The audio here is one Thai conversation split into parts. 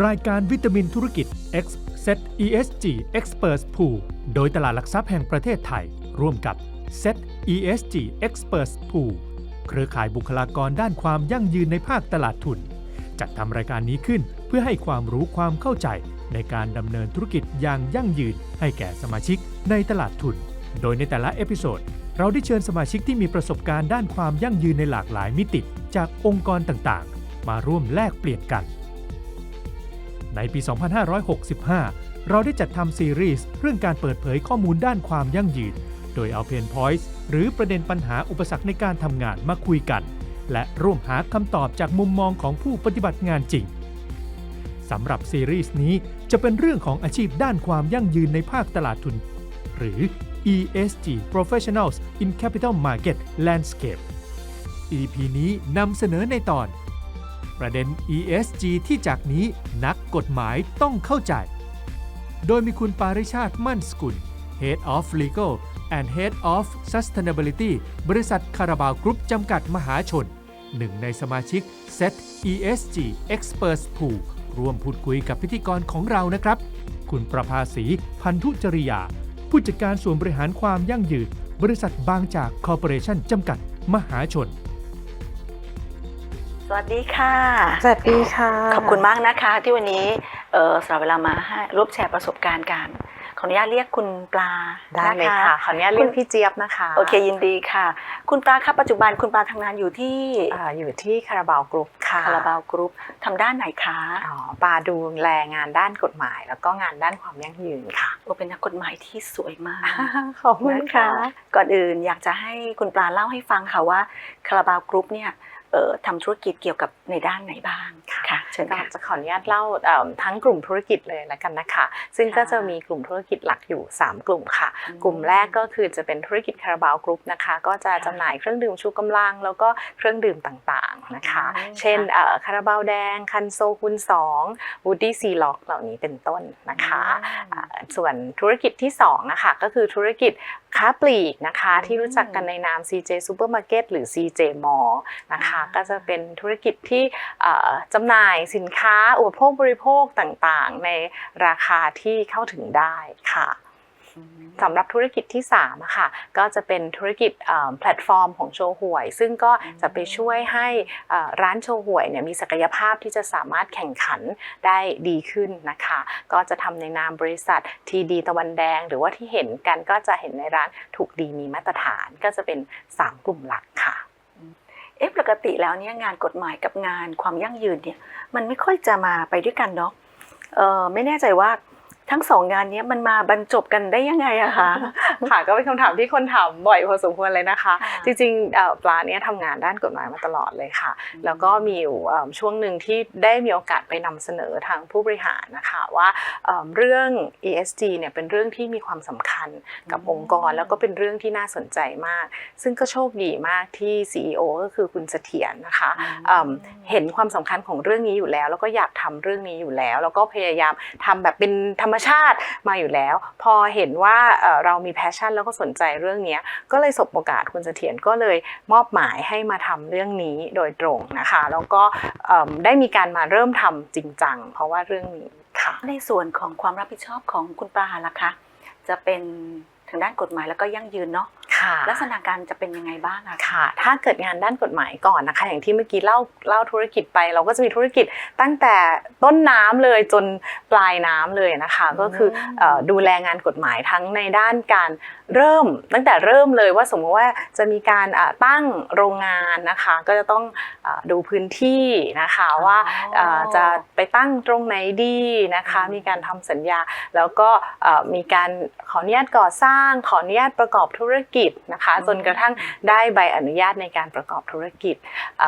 รายการวิตามินธุรกิจ X Set ESG Experts Pool โดยตลาดหลักทรัพย์แห่งประเทศไทย ร่วมกับ Set ESG Experts Pool เครือข่ายบุคลากรด้านความยั่งยืนในภาคตลาดทุน จัดทำรายการนี้ขึ้นเพื่อให้ความรู้ความเข้าใจในการดำเนินธุรกิจอย่างยั่งยืน ให้แก่สมาชิกในตลาดทุน โดยในแต่ละเอพิโซดเราได้เชิญสมาชิกที่มีประสบการณ์ด้านความยั่งยืนในหลากหลายมิติ จากองค์กรต่างๆ มาร่วมแลกเปลี่ยนกัน ในปี 2565 เราได้จัดทำซีรีส์เรื่องการเปิดเผยข้อมูลด้านความยั่งยืน โดยเอาเพนพอยต์หรือประเด็นปัญหาอุปสรรคในการทำงานมาคุยกัน และร่วมหาคำตอบจากมุมมองของผู้ปฏิบัติงานจริงสำหรับซีรีส์นี้จะเป็นเรื่องของอาชีพด้านความยั่งยืนในภาคตลาดทุน หรือ ESG Professionals in Capital Market Landscape EP นี้นำเสนอในตอน ประเด็น ESG ที่จากนี้นักกฎหมายต้องเข้าใจ โดยมีคุณปาริชาติมั่นสกุล Head of Legal and Head of Sustainability บริษัทคาราบาวกรุ๊ปจำกัดมหาชน หนึ่งในสมาชิก Set ESG Experts Pool ร่วมพูดคุยกับพิธีกรของเรานะครับ คุณประภาสีพันธุจริยา ผู้จัดการส่วนบริหารความยั่งยืน บริษัทบางจากคอร์ปอเรชั่นจำกัด มหาชน วัสดีค่ะ สวัสดีค่ะ ขอบคุณมากนะคะ ที่วันนี้เอ่อสละเวลามาให้ร่วมแชร์ประสบการณ์กัน ขออนุญาตเรียกคุณปลาได้เลยนค่ะขออนุญาตเรียกพี่เจี๊ยบนะคะ โอเคยินดีค่ะ คุณปลาครับปัจจุบันคุณปลาทำงานอยู่ที่อ่าอยู่ที่คาราบาวกรุ๊ปค่ะคาราบาวกรุ๊ปทำด้านไหนคะอ๋อปาดูแลงานด้านกฎหมาย แล้วก็งานด้านความยั่งยืนค่ะโอเป็นนักกฎหมายที่สวยมากขอบคุณนะค่ะ ก่อนอื่นอยากจะให้คุณปลาเล่าให้ฟังค่ะว่าคาราบาวกรุ๊ปเนี่ยเอ่อ ทำธุรกิจเกี่ยวกับในด้านไหนบ้างค่ะเชิญก็ค่ะจะขออนุญาตเล่าเอิ่มทั้งกลุ่มธุรกิจเลยแล้วกันนะคะ ซึ่งค่ะก็จะมีกลุ่มธุรกิจหลักอยู่ 3 กลุ่มค่ะอืมกลุ่มแรกก็คือจะเป็นธุรกิจคาราบาวกรุ๊ปนะคะ ก็จะค่ะจำหน่ายเครื่องดื่มชูกำลัง แล้วก็เครื่องดื่มต่างๆนะคะอืมเช่นค่ะเอ่อคาราบาวแดง คันโซคุณ2วูดดี้ซีล็อกเหล่านี้เป็นต้นนะคะอ่าส่วนธุรกิจที่2นะคะก็คือธุรกิจ ค้าปลีกนะคะอืมที่รู้จักกันในนาม CJ Supermarket หรือ CJ Mall นะคะอ่าก็จะเป็นธุรกิจที่เอ่อจำหน่ายสินค้าอุปโภคบริโภคต่างๆ ในราคาที่เข้าถึงได้ค่ะอืม สำหรับธุรกิจที่3อะค่ะก็จะเป็นธุรกิจเอ่อแพลตฟอร์มของโชว์หวย ซึ่งก็จะไปช่วยให้เอ่อร้านโชว์หวยเนี่ยมีศักยภาพที่จะสามารถแข่งขันได้ดีขึ้นนะคะ ก็จะทำในนามบริษัททีดีตะวันแดง หรือว่าที่เห็นกันก็จะเห็นในร้านถูกดีมีมาตรฐาน ก็จะเป็น 3 กลุ่มหลักค่ะเอ๊ะปกติแล้วเนี่ยงานกฎหมายกับงานความยั่งยืนเนี่ยมันไม่ค่อยจะมาไปด้วยกันเนาะเออไม่แน่ใจว่า ทั้งสองงานเนี้ยมันมาบรรจบกันได้ยังไงอะคะค่ะก็เป็นคำถามที่คนถามบ่อยพอสมควรเลยนะคะค่ะจริงๆเอ่อปลาเนี่ยทำงานด้านกฎหมายมาตลอดเลยค่ะ แล้วก็มีอยู่เอิ่มช่วงหนึ่งที่ได้มีโอกาสไปนำเสนอทางผู้บริหารนะคะว่าเอิ่มเรื่อง ESG เนี่ยเป็นเรื่องที่มีความสำคัญกับอืมองค์กร แล้วก็เป็นเรื่องที่น่าสนใจมาก ซึ่งก็โชคดีมากที่ CEO ก็คือคุณเสถียรนะคะเอิ่มเห็นความสำคัญของเรื่องนี้อยู่แล้ว แล้วก็อยากทำเรื่องนี้อยู่แล้ว แล้วก็พยายามทำแบบเป็นธรรมชาติมาอยู่แล้ว พอเห็นว่าเรามีแพชชั่นแล้วก็สนใจเรื่องนี้ก็เลยสบโอกาสคุณเสถียรก็เลยมอบหมายให้มาทำเรื่องนี้โดยตรงนะคะ แล้วก็ได้มีการมาเริ่มทำจริงจังเพราะว่าเรื่องนี้ค่ะในส่วนของความรับผิดชอบของคุณปลาล่ะคะ จะเป็นทางด้านกฎหมายแล้วก็ยั่งยืนเนาะ ค่ะลักษณะการจะเป็นยังไงบ้างอะค่ะ ถ้าเกิดงานด้านกฎหมายก่อนนะคะ อย่างที่เมื่อกี้เล่าเล่าธุรกิจไป เราก็จะมีธุรกิจตั้งแต่ต้นน้ำเลยจนปลายน้ำเลยนะคะ ก็คือเอ่อดูแลงานกฎหมายทั้งในด้านการเริ่ม ตั้งแต่เริ่มเลยว่าสมมติว่าจะมีการอ่าตั้งโรงงานนะคะ ก็จะต้องอาดูพื้นที่นะคะว่าอ๋อาจะไปตั้งตรงไหนดีนะคะอืมมีการทำสัญญา แล้วก็เอ่อมีการขออนุญาตก่อสร้างขออนุญาตประกอบธุรกิจนะคะ จนกระทั่งได้ใบอนุญาตในการประกอบธุรกิจเ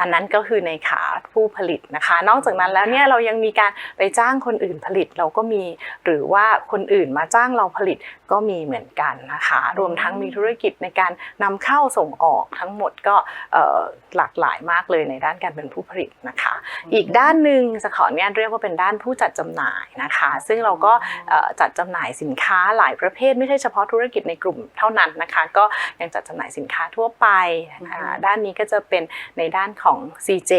อันนั้นก็คือในขาผู้ผลิตนะคะ นอกจากนั้นแล้วเนี่ยเรายังมีการไปจ้างคนอื่นผลิตเราก็มี หรือว่าคนอื่นมาจ้างเราผลิตก็มีเหมือนกันนะคะ รวมทั้งมีธุรกิจในการนำเข้าส่งออกทั้งหมดก็หลากหลายมากเลยในด้านการเป็นผู้ผลิตนะคะ อีกด้านหนึ่งจะขออนุญาตเรียกว่าเป็นด้านผู้จัดจำหน่ายนะคะ ซึ่งเราก็จัดจำหน่ายสินค้าหลายประเภท ไม่ใช่เฉพาะธุรกิจในกลุ่มเท่านั้นนะคะ ก็ยังจัดจำหน่ายสินค้าทั่วไปด้านนี้ก็จะเป็นในด้านขของ CJ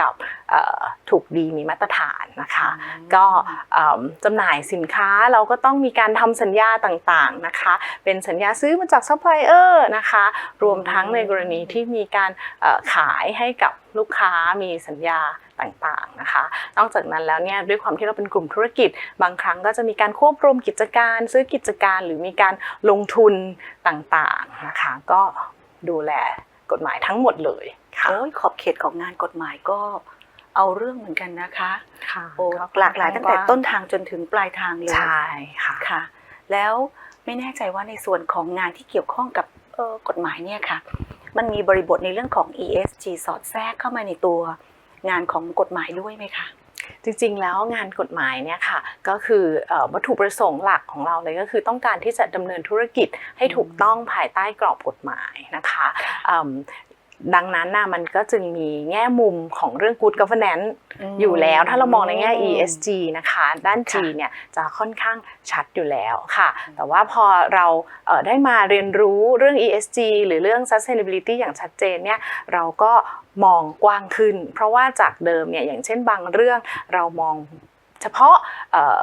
กับเอ่อถูกดีมีมาตรฐานนะคะ ก็เอิ่มจำหน่ายสินค้าเราก็ต้องมีการทำสัญญาต่างๆนะคะ เป็นสัญญาซื้อมาจากซัพพลายเออร์นะคะ รวมทั้งในกรณีที่มีการเอ่อขายให้กับลูกค้ามีสัญญาต่างๆนะคะ นอกจากนั้นแล้วเนี่ยด้วยความที่เราเป็นกลุ่มธุรกิจ บางครั้งก็จะมีการควบรวมกิจการ ซื้อกิจการหรือมีการลงทุนต่างๆนะคะ ก็ดูแลกฎหมายทั้งหมดเลยค่ะ โอ้ยขอบเขตของงานกฎหมายก็เอาเรื่องเหมือนกันนะคะค่ะโอ้หลากหลายตั้งแต่ต้นทางจนถึงปลายทางเลยใช่ค่ะค่ะ แล้วไม่แน่ใจว่าในส่วนของงานที่เกี่ยวข้องกับเอ่อกฎหมายเนี่ยค่ะ มันมีบริบทในเรื่องของ ESG สอดแทรกเข้ามาในตัวงานของกฎหมายด้วยไหมคะจริงๆ แล้วงานกฎหมายเนี่ยค่ะก็คือเอ่อวัตถุประสงค์หลักของเราเลยก็คือต้องการที่จะดำเนินธุรกิจให้ถูกต้องภายใต้กรอบกฎหมายนะคะอืม ดังนั้นน่ะมันก็จึงมีแง่มุมของเรื่อง good governance อยู่แล้วถ้าเรามองในแง่ ESG นะคะ ด้าน G ค่ะเนี่ยจะค่อนข้างชัดอยู่แล้วค่ะ แต่ว่าพอเราเอ่อได้มาเรียนรู้เรื่อง ESG หรือเรื่อง sustainability อย่างชัดเจนเนี่ยเราก็มองกว้างขึ้น เพราะว่าจากเดิมเนี่ยอย่างเช่นบางเรื่องเรามองเฉพาะเอ่อ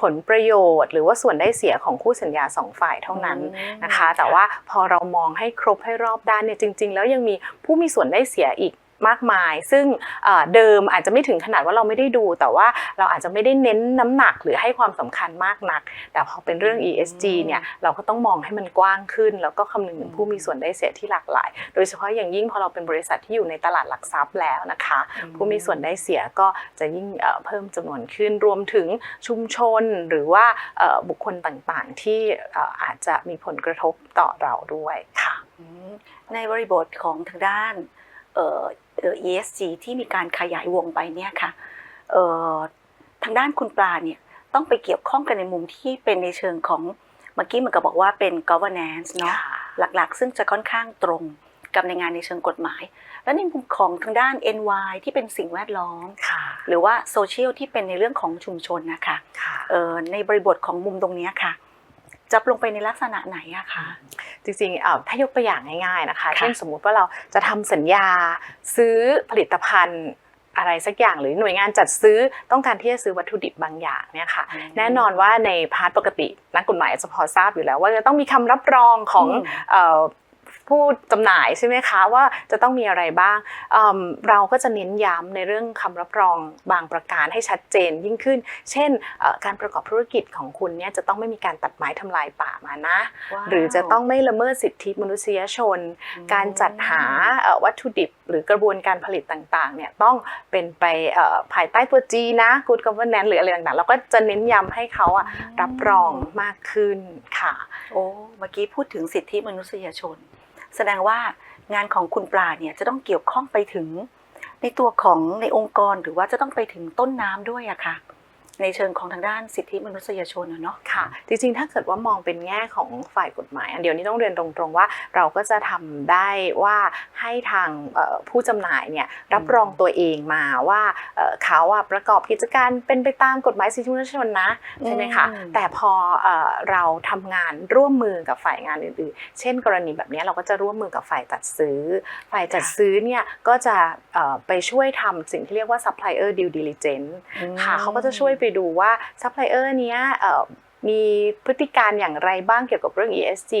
ผลประโยชน์ หรือว่าส่วนได้เสียของคู่สัญญาสองฝ่ายเท่านั้นนะคะ แต่ว่าพอเรามองให้ครบให้รอบด้านเนี่ยจริง ๆ แล้วยังมีผู้มีส่วนได้เสียอีก มากมาย ซึ่งเอ่อเดิมอาจจะไม่ถึงขนาดว่าเราไม่ได้ดู แต่ว่าเราอาจจะไม่ได้เน้นน้ำหนักหรือให้ความสำคัญมากนัก แต่พอเป็นเรื่อง ESG เนี่ยเราก็ต้องมองให้มันกว้างขึ้น แล้วก็คำนึงถึงผู้มีส่วนได้เสียที่หลากหลาย โดยเฉพาะอย่างยิ่งพอเราเป็นบริษัทที่อยู่ในตลาดหลักทรัพย์แล้วนะคะ ผู้มีส่วนได้เสียก็จะยิ่งเอ่อเพิ่มจำนวนขึ้นรวมถึงชุมชนหรือว่าเอ่อบุคคลต่างๆ ที่เอ่ออาจจะมีผลกระทบต่อเราด้วยค่ะอืมในบริบทของทางด้านเอ่อเอ่อ ESG ที่มีการขยายวงไปเนี่ยค่ะเอ่อทางด้านคุณปลาเนี่ยต้องไปเกี่ยวข้องกันในมุมที่เป็นในเชิงของเมื่อกี้เหมันก็บอกว่าเป็น governance เนาะหลักๆ ซึ่งจะค่อนข้างตรงกับในงานในเชิงกฎหมาย แล้วในมุมของทางด้าน NY ที่เป็นสิ่งแวดล้อมค่ะหรือว่าโซเชียลที่เป็นในเรื่องของชุมชนนะคะค่ะเอ่อในบริบทของมุมตรงเนี้ยค่ะ จะลงไปในลักษณะไหนอะคะ จริงๆเอ่อถ้ายกตัวอย่างง่ายๆนะคะ ค่ะ เช่นสมมุติว่าเราจะทำสัญญาซื้อผลิตภัณฑ์อะไรสักอย่างหรือหน่วยงานจัดซื้อต้องการที่จะซื้อวัตถุดิบบางอย่างเนี่ยค่ะ แน่นอนว่าในพาร์ทปกตินักกฎหมายจะพอทราบอยู่แล้ว ว่าจะต้องมีคำรับรองของอืม เอ่อ ผู้จำหน่ายใช่ไหมคะว่าจะต้องมีอะไรบ้างเอิ่มเราก็จะเน้นย้ำในเรื่องคำรับรองบางประการให้ชัดเจนยิ่งขึ้น เช่นเอ่อการประกอบธุรกิจของคุณเนี่ยจะต้องไม่มีการตัดไม้ทำลายป่ามานะว้าวหรือจะต้องไม่ละเมิดสิทธิมนุษยชน การจัดหาเอ่อวัตถุดิบ หรือกระบวนการผลิตต่างๆเนี่ยต้องเป็นไปเอ่อภายใต้ตัว G นะ Good Governance หรืออะไรต่างๆเราก็จะเน้นย้ำให้เขาอะรับรองมากขึ้นค่ะ โอ้เมื่อกี้พูดถึงสิทธิมนุษยชน แสดงว่างานของคุณปลาเนี่ยจะต้องเกี่ยวข้องไปถึงในตัวของในองค์กรหรือว่าจะต้องไปถึงต้นน้ำด้วยอะค่ะ ในเชิงของทางด้านสิทธิมนุษยชนอะเนาะค่ะ จริงๆ ถ้าเกิดว่ามองเป็นแง่ของฝ่ายกฎหมาย อันเดียวนี้ต้องเรียนตรงๆว่าเราก็จะทำได้ว่าให้ทางเอ่อผู้จำหน่ายเนี่ยรับรองตัวเองมาว่าเอ่อเขาอะประกอบกิจการเป็นไปตามกฎหมายสิทธิมนุษยชนนะใช่ไหมคะอืมแต่พอเอ่อเราทำงานร่วมมือกับฝ่ายงานอื่นๆ เช่น กรณีแบบนี้เราก็จะร่วมมือกับฝ่ายจัดซื้อ ฝ่ายจัดซื้อเนี่ยก็จะเอ่อไปช่วยทำสิ่งที่เรียกว่า supplier due diligence ค่ะเขาก็จะช่วยไปดูว่าซัพพลายเออร์เนี้ยมีพฤติการอย่างไรบ้างเกี่ยวกับเรื่อง ESG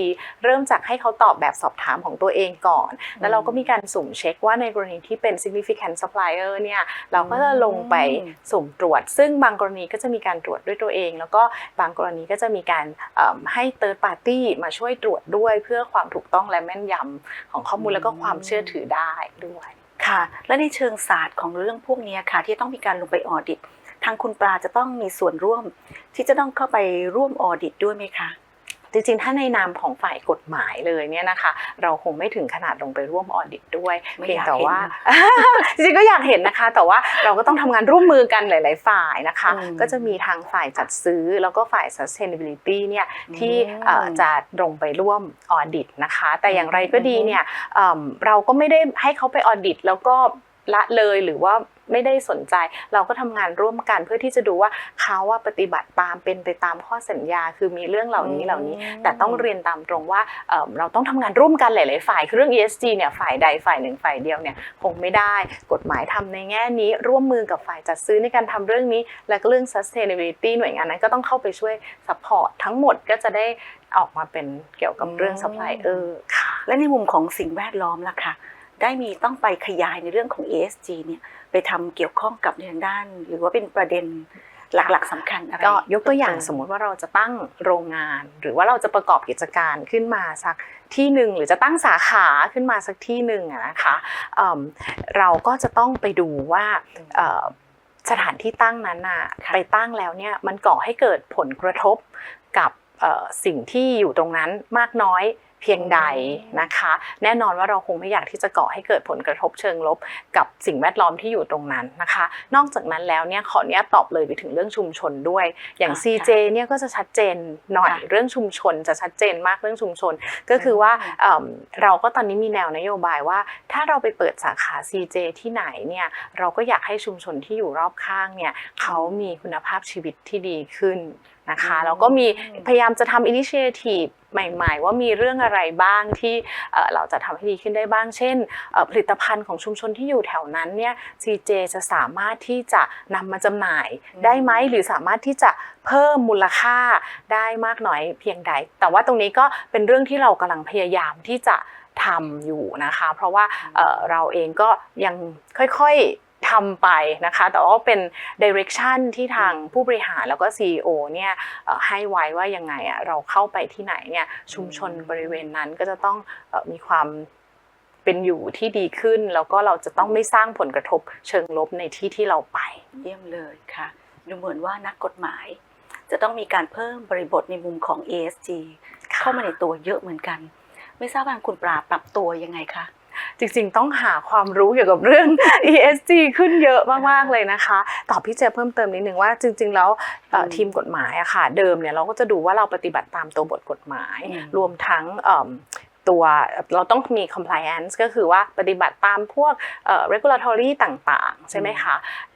เริ่มจากให้เขาตอบแบบสอบถามของตัวเองก่อน แล้วเราก็มีการสุ่มเช็คว่าในกรณีที่เป็น significant supplier เนี่ยเราก็จะลงไปสุ่มตรวจ ซึ่งบางกรณีก็จะมีการตรวจด้วยตัวเอง แล้วก็บางกรณีก็จะมีการให้ third party มาช่วยตรวจด้วยเพื่อความถูกต้องและแม่นยำของข้อมูลแล้วก็ความเชื่อถือได้ด้วยค่ะ และในเชิงศาสตร์ของเรื่องพวกนี้ค่ะที่ต้องมีการลงไปออดิต ทางคุณปลาจะต้องมีส่วนร่วมที่จะต้องเข้าไปร่วมออดิตด้วยไหมคะ จริงๆ ถ้าในนามของฝ่ายกฎหมายเลยเนี่ยนะคะ เราคงไม่ถึงขนาดลงไปร่วมออดิตด้วยไม่เพียงอยากแต่เห็นว่านะจริงๆก็อยากเห็นนะคะ แต่ว่าเราก็ต้องทำงานร่วมมือกันหลาย ๆ ฝ่ายนะคะอืมก็จะมีทางฝ่ายจัดซื้อแล้วก็ฝ่าย sustainability เนี่ยที่อืมเอ่อจะลงไปร่วมออดิตนะคะ แต่อย่างไรก็ดีอืมเนี่ยเอิ่มเราก็ไม่ได้ให้เขาไปออดิต แล้วก็ละเลยหรือว่า ไม่ได้สนใจ เราก็ทำงานร่วมกันเพื่อที่จะดูว่าเขาว่าปฏิบัติตามเป็นไปตามข้อสัญญา คือมีเรื่องเหล่านี้เหล่านี้ แต่ต้องเรียนตามตรงว่าเอ่อเราต้องทำงานร่วมกันหลาย ๆ ฝ่ายคือเรื่อง ESG เนี่ยฝ่ายใดฝ่ายหนึ่งฝ่ายเดียวเนี่ยคงไม่ได้ กฎหมายทำในแง่นี้ร่วมมือกับฝ่ายจัดซื้อในการทำเรื่องนี้ และก็เรื่อง sustainability หน่วยงานนั้นก็ต้องเข้าไปช่วย support ทั้งหมดก็จะได้ออกมาเป็นเกี่ยวกับเรื่อง supplier ค่ะและในมุมของสิ่งแวดล้อมล่ะค่ะได้มีต้องไปขยายในเรื่องของ ESG เนี่ย ไปทำเกี่ยวข้องกับในทางด้าน หรือว่าเป็นประเด็นหลักๆสำคัญอะไรก็ยกตัวอย่างเพิ่มสมมุติว่าเราจะตั้งโรงงาน หรือว่าเราจะประกอบกิจการขึ้นมาสักที่หนึ่งหรือจะตั้งสาขาขึ้นมาสักที่หนึ่งอะนะคะเอิ่มเราก็จะต้องไปดูว่าเอ่อสถานที่ตั้งนั้นน่ะค่ะไปตั้งแล้วเนี่ยมันก่อให้เกิดผลกระทบกับเอ่อสิ่งที่อยู่ตรงนั้นมากน้อย เพียงใดนะคะ แน่นอนว่าเราคงไม่อยากที่จะก่อให้เกิดผลกระทบเชิงลบ กับสิ่งแวดล้อมที่อยู่ตรงนั้นนะคะ นอกจากนั้นแล้วเนี่ยขออนุญาตตอบเลยไปถึงเรื่องชุมชนด้วย อย่างค่ะ CJ เนี่ยก็จะชัดเจนหน่อยค่ะเรื่องชุมชนจะชัดเจนมากเรื่องชุมชน ก็คือว่าอืมเอิ่มเราก็ตอนนี้มีแนวนโยบายว่า ถ้าเราไปเปิดสาขา CJ ที่ไหนเนี่ยเราก็อยากให้ชุมชนที่อยู่รอบข้างเนี่ยเขามีคุณภาพชีวิตที่ดีขึ้น นะคะอืมแล้วก็มีพยายามจะทำอินิเชทีฟใหม่ ๆ ว่ามีเรื่องอะไรบ้างที่เอ่อเราจะทำให้ดีขึ้นได้บ้าง เช่นเอ่อผลิตภัณฑ์ของชุมชนที่อยู่แถวนั้นเนี่ย CJ จะสามารถที่จะนำมาจำหน่ายอืมได้ไหมหรือสามารถที่จะเพิ่มมูลค่าได้มากน้อยเพียงใด แต่ว่าตรงนี้ก็เป็นเรื่องที่เรากำลังพยายามที่จะทำอยู่นะคะ เพราะว่าเอ่อเราเองก็ยังค่อยๆ ทำไปนะคะแต่ว่าเป็น direction ที่ทางผู้บริหารแล้วก็ CEO เนี่ยเอ่อให้ไว้ว่ายังไงอะเราเข้าไปที่ไหนเนี่ยชุมชนบริเวณนั้นก็จะต้องเอ่อมีความเป็นอยู่ที่ดีขึ้น แล้วก็เราจะต้องไม่สร้างผลกระทบเชิงลบในที่ที่เราไป เยี่ยมเลยค่ะดูเหมือนว่านักกฎหมาย จะต้องมีการเพิ่มบริบทในมุมของ ESG เข้ามาในตัวเยอะเหมือนกัน ไม่ทราบว่าคุณปราปรับตัวยังไงคะ จริงๆ ต้องหาความรู้เกี่ยวกับเรื่อง ESG ขึ้นเยอะมากๆเลยนะคะ ตอบพี่เจเพิ่มเติมนิดนึงว่าจริง ๆ แล้วเอ่ออืมทีมกฎหมายอะค่ะ เดิมเนี่ยเราก็จะดูว่าเราปฏิบัติตามตัวบทกฎหมายอืมรวมทั้งเอิ่มตัวเราต้องมี compliance ก็คือว่าปฏิบัติตามพวกเอ่อ regulatory ต่างๆ ใช่ไหมคะอ่า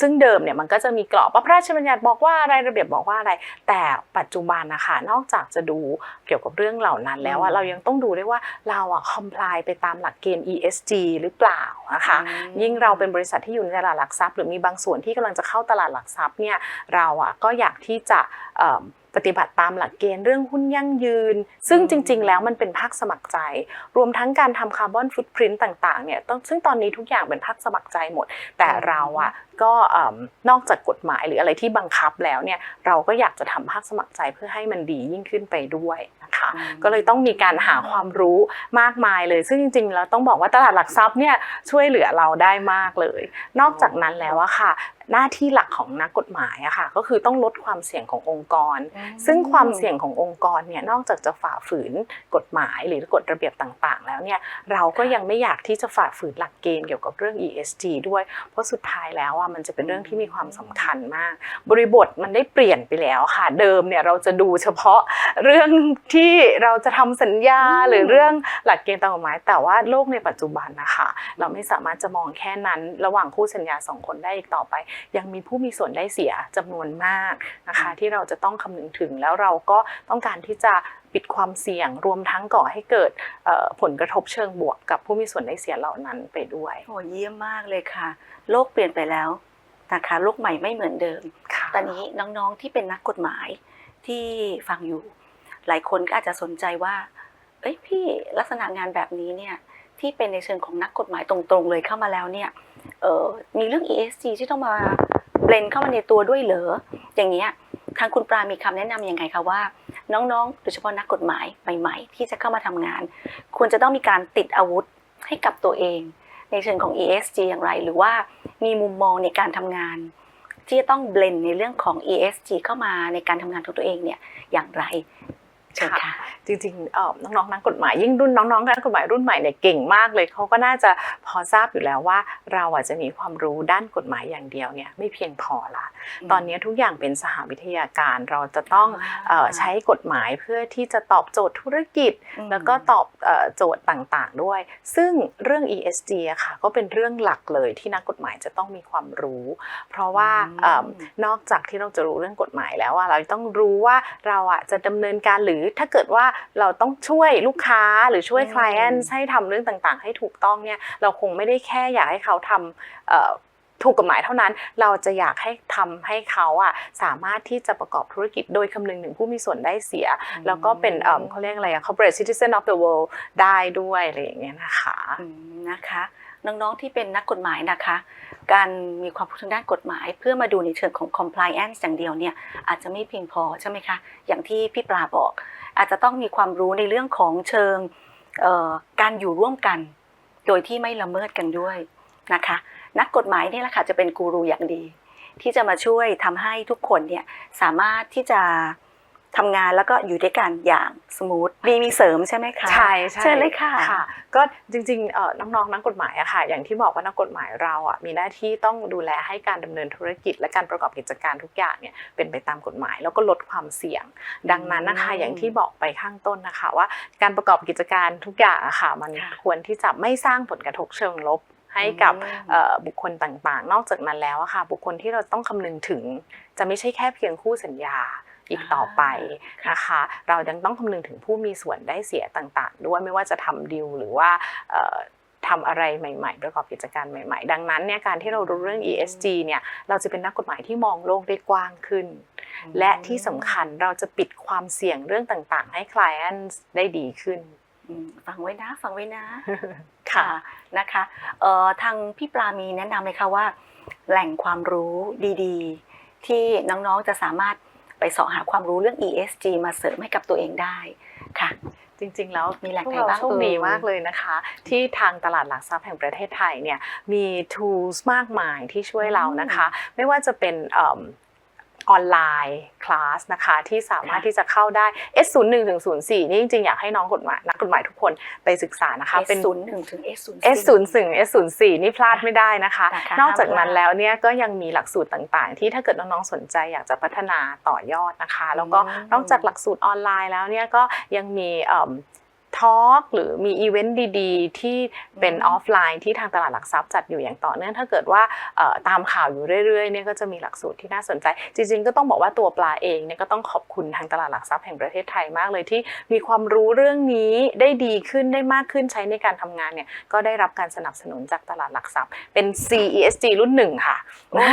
ซึ่งเดิมเนี่ยมันก็จะมีกรอบว่าพระราชบัญญัติบอกว่าอะไรระเบียบบอกว่าอะไร แต่ปัจจุบันนะคะนอกจากจะดูเกี่ยวกับเรื่องเหล่านั้นแล้วอะอืมเรายังต้องดูด้วยว่าเราอะ comply ไปตามหลักเกณฑ์ ESG หรือเปล่านะคะอืมยิ่งเราเป็นบริษัทที่อยู่ในตลาดหลักทรัพย์ หรือมีบางส่วนที่กำลังจะเข้าตลาดหลักทรัพย์เนี่ยเราอะก็อยากที่จะเอิ่ม ปฏิบัติตามหลักเกณฑ์เรื่องหุ้นยั่งยืน ซึ่งจริง ๆ แล้วมันเป็นภาคสมัครใจ รวมทั้งการทำคาร์บอนฟุตพิ้นต่างๆเนี่ยซึ่งตอนนี้ทุกอย่างเป็นภาคสมัครใจหมด แต่เราอะก็นอกจากกฎหมายหรืออะไรที่บังคับแล้วเนี่ยเราก็อยากจะทำภาคสมัครใจเพื่อให้มันดียิ่งขึ้นไปด้วย คะอืมก็เลยต้องมีการหาความรู้มากมายเลย ซึ่งจริงๆเราต้องบอกว่าตลาดหลักทรัพย์เนี่ยช่วยเหลือเราได้มากเลย นอกจากนั้นแล้วอะค่ะหน้าที่หลักของนักกฎหมายอะค่ะก็คือต้องลดความเสี่ยงขององค์กร ซึ่งความเสี่ยงขององค์กรเนี่ยนอกจากจะฝ่าฝืนกฎหมายหรือกฎระเบียบต่างๆ แล้วเนี่ยเราก็ยังไม่อยากที่จะฝ่าฝืนหลักเกณฑ์เกี่ยวกับเรื่อง ESG ด้วย เพราะสุดท้ายแล้วอะมันจะเป็นเรื่องที่มีความสำคัญมาก บริบทมันได้เปลี่ยนไปแล้วค่ะ เดิมเนี่ยเราจะดูเฉพาะเรื่องที่เราจะทำสัญญาอืมหรือเรื่องหลักเกณฑ์ตามกฎหมาย แต่ว่าโลกในปัจจุบันนะคะ เราไม่สามารถจะมองแค่นั้น ระหว่างคู่สัญญาสองคนได้อีกต่อไป ยังมีผู้มีส่วนได้เสียจำนวนมากนะคะ ที่เราจะต้องคำนึงถึงแล้วเราก็ต้องการที่จะปิดความเสี่ยงรวมทั้งก่อให้เกิดเอ่อผลกระทบเชิงบวกกับผู้มีส่วนได้เสียเหล่านั้นไปด้วยโอ้เยี่ยมมากเลยค่ะ โลกเปลี่ยนไปแล้วนะคะโลกใหม่ไม่เหมือนเดิมค่ะตอนนี้น้องๆที่เป็นนักกฎหมายที่ฟังอยู่ หลายคนก็อาจจะสนใจว่า เอ้ยพี่ลักษณะงานแบบนี้เนี่ยที่เป็นในเชิงของนักกฎหมายตรงๆเลยเข้ามาแล้วเนี่ยเออมีเรื่อง ESG ที่ต้องมาเบลนเข้ามาในตัวด้วยเหรออย่างเงี้ยทางคุณปรามีคำแนะนำยังไงคะว่า น้องๆ โดยเฉพาะนักกฎหมายใหม่ ๆ ที่จะเข้ามาทำงาน ควรจะต้องมีการติดอาวุธให้กับตัวเอง ในเชิงของ ESG อย่างไร หรือว่ามีมุมมองในการทำงาน ที่จะต้องเบลนในเรื่องของ ESG เข้ามาในการทำงานของตัวเองเนี่ยอย่างไร เชิญค่ะ จริงๆเอ่อน้องๆนักกฎหมายยิ่งรุ่นน้องๆนักกฎหมายรุ่นใหม่เนี่ยเก่งมากเลยเขาก็น่าจะพอทราบอยู่แล้วว่า เราอาจจะมีความรู้ด้านกฎหมายอย่างเดียวเนี่ยไม่เพียงพอละตอนนี้ทุกอย่างเป็นสหวิทยาการเราจะต้องเอ่อใช้กฎหมายเพื่อที่จะตอบโจทย์ธุรกิจอืมแล้วก็ตอบเอ่อโจทย์ต่างๆ ด้วย ซึ่งเรื่อง ESG อะค่ะก็เป็นเรื่องหลักเลยที่นักกฎหมายจะต้องมีความรู้ เพราะว่าอืมเอิ่มนอกจากที่เราจะรู้เรื่องกฎหมายแล้วอะเราต้องรู้ว่าเราอะจะดำเนินการหรือถ้าเกิดว่าเราต้องช่วยลูกค้าหรือช่วยอืม client ให้ทำเรื่องต่างๆ ให้ถูกต้องเนี่ยเราคงไม่ได้แค่อยากให้เขาทำเอ่อถูกกฎหมายเท่านั้น เราจะอยากให้ทำให้เขาอะสามารถที่จะประกอบธุรกิจโดยคำนึงถึงผู้มีส่วนได้เสีย แล้วก็เป็นเอิ่มเขาเรียกอะไรอะ corporate citizen of the world ได้ด้วยอะไรอย่างเงี้ยนะคะอืมนะคะ น้องๆที่เป็นนักกฎหมายนะคะ การมีความรู้ทางด้านกฎหมาย เพื่อมาดูในเชิงของ compliance อย่างเดียวเนี่ยอาจจะไม่เพียงพอใช่ไหมคะอย่างที่พี่ปลาบอก อาจจะต้องมีความรู้ในเรื่องของเชิงการอยู่ร่วมกัน โดยที่ไม่ละเมิดกันด้วยนะคะ นักกฎหมายนี่แหละค่ะจะเป็นกูรูอย่างดี ที่จะมาช่วยทำให้ทุกคนเนี่ยสามารถที่จะ ทำงานแล้วก็อยู่ด้วยกันอย่างสมูทมีมีเสริมใช่ไหมคะใช่ใช่เชิญเลยค่ะค่ะ ก็จริงๆเอ่อน้องๆนักกฎหมายอะค่ะ อย่างที่บอกว่านักกฎหมายเราอะมีหน้าที่ต้องดูแลให้การดำเนินธุรกิจ และการประกอบกิจการทุกอย่างเนี่ยเป็นไปตามกฎหมาย แล้วก็ลดความเสี่ยง ดังนั้นนะคะอืมอย่างที่บอกไปข้างต้นนะคะ ว่าการประกอบกิจการทุกอย่างอะค่ะ มันค่ะควรที่จะไม่สร้างผลกระทบเชิงลบให้กับอืมเอ่อบุคคลต่างๆ นอกจากนั้นแล้วอะค่ะ บุคคลที่เราต้องคำนึงถึงจะไม่ใช่แค่เพียงคู่สัญญา อีกต่อไปค่ะนะคะเรายังต้องคำนึงถึงผู้มีส่วนได้เสียต่างๆ ด้วยไม่ว่าจะทำดีลหรือว่าเอ่อทำอะไรใหม่ๆ ประกอบกิจการใหม่ๆ ดังนั้นเนี่ยการที่เรารู้เรื่อง ESG เนี่ยเราจะเป็นนักกฎหมายที่มองโลกได้กว้างขึ้น และที่สำคัญเราจะปิดความเสี่ยงเรื่องต่างๆ ให้ clients ได้ดีขึ้นอืมฟังไว้นะฟังไว้นะค่ะนะคะเอ่อทางพี่ปลามีแนะนำไหมคะว่า แหล่งความรู้ดีๆ ที่น้องๆจะสามารถไปเสาะหาความรู้เรื่อง ESG มาเสริมให้กับตัวเองได้ค่ะ จริง ๆ แล้วมีแหล่งพวกไหนเราบ้างโชคดีเอ่ยมากเลยนะคะ ที่ทางตลาดหลักทรัพย์แห่งประเทศไทยเนี่ยมี tools มากมายที่ช่วยเรานะคะ ไม่ว่าจะเป็นเอิ่มออนไลน์คลาสนะคะ ที่สามารถค่ะที่จะเข้าได้ S01 ถึง04 นี่จริงๆ อยากให้น้องกฎหมายนักกฎหมายทุกคนไปศึกษานะคะเป็น S01 ถึง S04 S01 S04 นี่พลาดไม่ได้นะคะนะคะนอกจากนั้นห้ามพลาดแล้วเนี่ยก็ยังมีหลักสูตรต่างๆ ที่ถ้าเกิดน้องๆสนใจอยากจะพัฒนาต่อยอดนะคะ แล้วก็อืมนอกจากหลักสูตรออนไลน์แล้วเนี่ยก็ยังมี ทอล์กหรือมีอีเวนต์ดีๆ ที่เป็นอืมออฟไลน์ที่ทางตลาดหลักทรัพย์จัดอยู่อย่างต่อเนื่องถ้าเกิดว่าเอ่อตามข่าวอยู่เรื่อยๆเนี่ยก็จะมีหลักสูตรที่น่าสนใจ จริงๆ ก็ต้องบอกว่าตัวปลาเองเนี่ยก็ต้องขอบคุณทางตลาดหลักทรัพย์แห่งประเทศไทยมากเลยที่มีความรู้เรื่องนี้ได้ดีขึ้นได้มากขึ้นใช้ในการทำงานเนี่ยก็ได้รับการสนับสนุนจากตลาดหลักทรัพย์ เป็น CESG รุ่นหนึ่งค่ะโอ้ย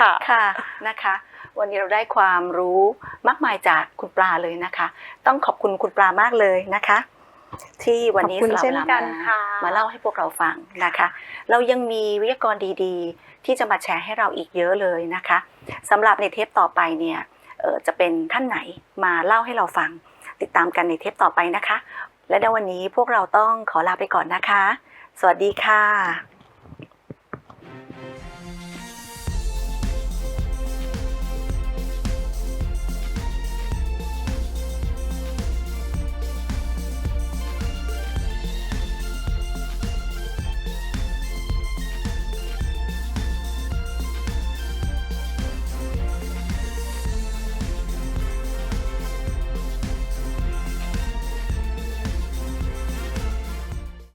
ค่ะค่ะนะคะ วันนี้เราได้ความรู้มากมายจากคุณปลาเลยนะคะ ต้องขอบคุณคุณปลามากเลยนะคะ ที่วันนี้ขอบคุณสละเช่นวลากันมาค่ะมาเล่าให้พวกเราฟังนะคะ เรายังมีวิทยากรดีๆ ที่จะมาแชร์ให้เราอีกเยอะเลยนะคะสำหรับในเทปต่อไปเนี่ยเอ่อจะเป็นท่านไหนมาเล่าให้เราฟัง ติดตามกันในเทปต่อไปนะคะ และในวันนี้พวกเราต้องขอลาไปก่อนนะคะ สวัสดีค่ะ